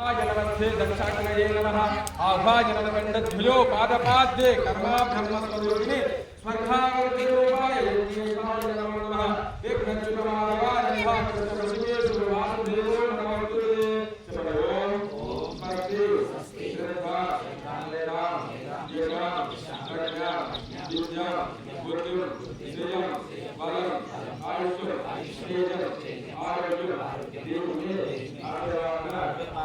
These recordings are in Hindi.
जनमध्ये दक्षाग्नये नमः। आभाजनदण्डध्वजो पादपाद्ये कर्माभ्रह्मस्वरूपिणि स्वर्गावर्तिरूपाय योगीशाय नमो नमः। विघ्नच्युतमानवानिभाकृतप्रसिद्धेषु वासुदेवो नमोऽस्तुते शिवयोः ॐ स्वस्ति श्रद्धा मेधां येषां प्रज्ञा विद्या बुद्धिं श्रियं बलं आयुष्यं तेजं आरोग्यं देवमे आरोग्यवान् देवमे देवमे आरोग्यवान् मम नवग्रह देवता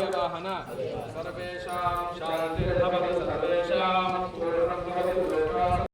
अव्यवाहन सर्वेषां शान्तिर्भवतु सर्वेषां